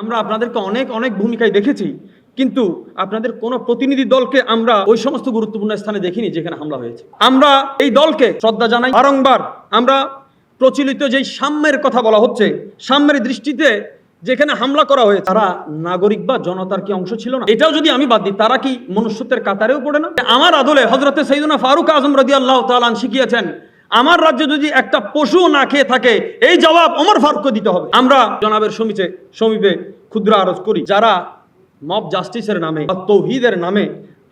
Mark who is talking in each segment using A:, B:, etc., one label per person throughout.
A: আমরা আপনাদেরকে অনেক অনেক ভূমিকায় দেখেছি, কিন্তু আপনাদের কোন প্রতিনিধি দলকে আমরা ওই সমস্ত গুরুত্বপূর্ণ স্থানে দেখিনি যেখানে হামলা হয়েছে। আমরা এই দলকে শ্রদ্ধা জানাই। বারংবার আমরা প্রচলিত যেই সাম্যের কথা বলা হচ্ছে, সাম্যের দৃষ্টিতে যেখানে হামলা করা হয়েছে, তারা নাগরিক বা জনতার কি অংশ ছিল না? এটাও যদি আমি বাদ দিই, তারা কি মনুষ্যত্বের কাতারেও পড়ে না? আমার আদলে হজরতে সৈদুনা ফারুক আজম রদি আল্লাহ তালান শিখিয়েছেন আমার রাজ্যে যদি একটা পশু না খেয়ে থাকে, এই জবাব অমর ফারুককে দিতে হবে। আমরা জনাবের সমিচে, সমীপে ক্ষুদ্র আরজ করি। যারা মব জাস্টিসের নামে বা তৌহিদের নামে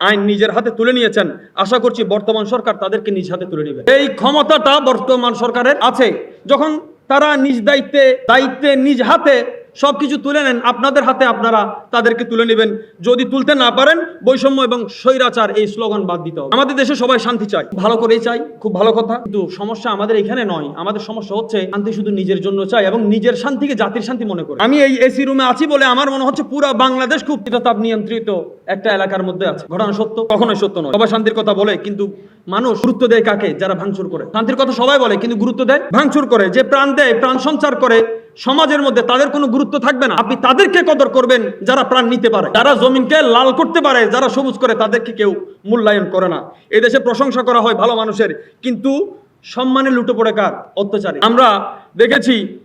A: আইন নিজের হাতে তুলে নিয়েছেন, আশা করছি বর্তমান সরকার তাদেরকে নিজ হাতে তুলে নেবে। এই ক্ষমতাটা বর্তমান সরকারের আছে। যখন তারা নিজ দায়িত্বে দায়িত্বে নিজ হাতে সবকিছু তুলে নেন। আপনাদের হাতে আপনারা তাদেরকে তুলে নেবেন। যদি তুলতে না পারেন, বৈষম্য এবং স্বৈরাচার এই স্লোগান বাদ দিতে হবে। আমাদের দেশে সবাই শান্তি চাই ভালো করেই চাই খুব ভালো কথা। কিন্তু সমস্যা আমাদের এখানে নয়। আমাদের সমস্যা হচ্ছে, শান্তি শুধু নিজের জন্য চাই এবং নিজের শান্তিকে জাতির শান্তি মনে করে। আমি এই এসি রুমে আছি বলে আমার মনে হচ্ছে পুরো বাংলাদেশ খুব তাপ নিয়ন্ত্রিত একটা এলাকার মধ্যে আছে। ঘটনা সত্য? কখনোই সত্য নয়। সবাই শান্তির কথা বলে, কিন্তু মানুষ গুরুত্ব দেয় কাকে? যারা ভাঙচুর করে। শান্তির কথা সবাই বলে, কিন্তু গুরুত্ব দেয়? ভাঙচুর করে। যে প্রাণ দেয়, প্রাণ সঞ্চার করে। সমাজের মধ্যে তাদের কোনো গুরুত্ব থাকবে না। আপনি তাদেরকে কদর করবেন যারা প্রাণ নিতে পারে। যারা জমিনকে লাল করতে পারে, যারা সবুজ করে, তাদেরকে কেউ মূল্যায়ন করে না। এদেশে প্রশংসা করা হয় ভালো মানুষের, কিন্তু সম্মানে লুটো পড়ে কার? অত্যাচারী। আমরা দেখেছি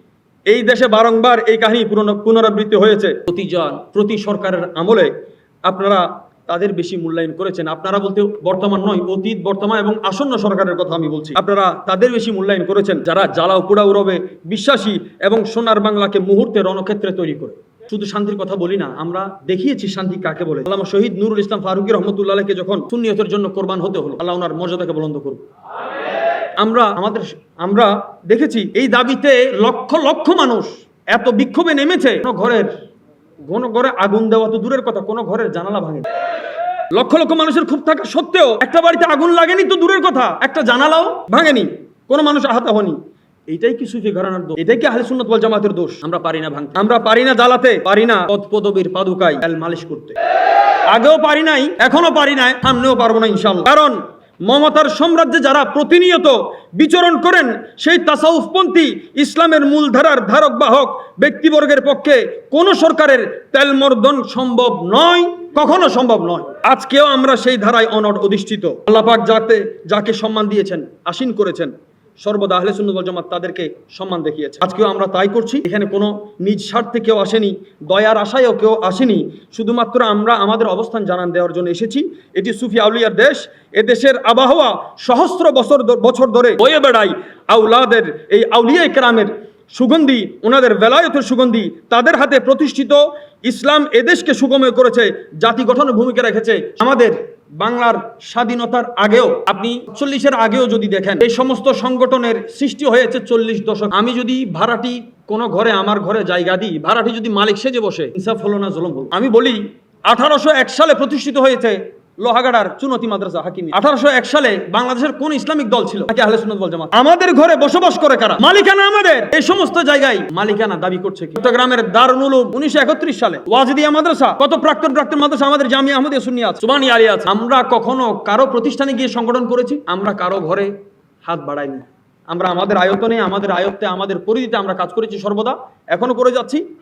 A: এই দেশে বারংবার এই কাহিনী পুনর- পুনরাবৃত্তি হয়েছে। প্রতিজন, প্রতি সরকারের আমলে আপনারা তাদের বেশি মূল্যায়ন করেছেন। আপনারা বলতে বর্তমান নয়, অতীত, বর্তমান এবং আসন্ন সরকারের কথা আমি বলছি। আপনারা তাদের বেশি মূল্যায়ন করেছেন, যারা জ্বালাও পোড়াও রবে, বিশ্বাসী এবং সোনার বাংলাকে মুহূর্তে রণক্ষেত্রে তৈরি করে। শুধু শান্তির কথা বলি না, আমরা দেখিয়েছি শান্তি কাকে বলে। আল্লামা শহীদ নুরুল ইসলাম ফারুকি রহমতুল্লাহকে যখন সুন্নিয়তের জন্য কোরবান হতে হলো, আল্লাহ ওনার মর্যাদাকে বলন্দ করুন। আমরা আমাদের, আমরা দেখেছি এই দাবিতে লক্ষ লক্ষ মানুষ এত বিক্ষোভে নেমেছে। কোনো ঘরের, কোনো ঘরে আগুন দেওয়া তো দূরের কথা, কোনো ঘরের জানালা ভাঙে লক্ষ লক্ষ মানুষের খুব থাকা সত্ত্বেও একটা বাড়িতে আগুন লাগেনি তো দূরের কথা। একটা জানালাও ভাঙেনি। কোনো মানুষ আহত হয়নি। এইটাই কি সুফি ঘরানার দোষ? এটাই কি আহলে সুন্নাত ওয়াল জামাতের দোষ? আমরা পারি না ভাঙতে। আমরা পারি না জ্বালাতে পারি না পদ পদবীর পাদুকায় তেল মালিশ করতে। আগেও পারি নাই এখনও পারি নাই সামনেও পারব না ইনশাল্লাহ কারণ মমতার সাম্রাজ্যে যারা প্রতিনিয়ত বিচরণ করেন সেই তাসাউফপন্থী ইসলামের মূলধারার ধারক বাহক ব্যক্তিবর্গের পক্ষে কোন সরকারের তেলমর্দন সম্ভব নয়। কখনো সম্ভব নয়। আজকেও আমরা সেই ধারায় অনট অধিষ্ঠিত। আল্লাপাক যাতে যাকে সম্মান দিয়েছেন, আসীন করেছেন, সর্বদা আহলে ওয়াল জামাত তাদেরকে সম্মান দেখিয়েছে আজকেও আমরা তাই করছি। এখানে কোনো নিজ স্বার্থে কেউ আসেনি, দয়ার আশায়ও কেউ আসেনি। শুধুমাত্র আমরা আমাদের অবস্থান জানান দেওয়ার জন্য এসেছি। এটি সুফি আউলিয়ার দেশ। এ দেশের আবহাওয়া সহস্র বছর বছর ধরে বয়ে বেড়াই আউলাদের, এই আউলিয়া একরামের সুগন্ধি, ওনাদের বেলায়তের সুগন্ধি তাদের হাতে প্রতিষ্ঠিত। ইসলাম এদেশকে সুগময় করেছে, জাতি গঠনের ভূমিকা রেখেছে। আমাদের বাংলার স্বাধীনতার আগেও, আপনি চল্লিশের আগেও যদি দেখেন, এই সমস্ত সংগঠনের সৃষ্টি হয়েছে চল্লিশ দশক। আমি যদি ভাড়াটি কোনো ঘরে, আমার ঘরে জায়গা দিই, ভাড়াটি যদি মালিক সেজে বসে, ইনসাফ হলো না, জলম আমি বলি, আঠারোশো এক সালে প্রতিষ্ঠিত হয়েছে লোহাগাড়ার চুনতি মাদ্রাসা হাকিমি। আঠারোশো এক সালে বাংলাদেশের কোন ইসলামিক দল ছিল? নাকি আহলে সুন্নাত জামাত? আমাদের ঘরে বসবাস করে কারা? মালিকানা আমাদের। এই সমস্ত জায়গায় মালিকানা দাবি করছে কি? চট্টগ্রামের দারুল উলুম উনিশশো একত্রিশ সালে ওয়াজিদিয়া মাদ্রাসা। কত প্রাক্তন প্রাক্তন মাদ্রাসা আমাদের জামিয়া আহমদিয়া সুন্নি আছে? সুবানি আলী আমরা কখনো কারও প্রতিষ্ঠানে গিয়ে সংগঠন করেছি? আমরা কারও ঘরে হাত বাড়াইনি। আমরা আমাদের আয়তনে, আমাদের আয়ত্তে, আমাদের পরিধিতে আমরা কাজ করেছি সর্বদা। এখনও করে যাচ্ছি।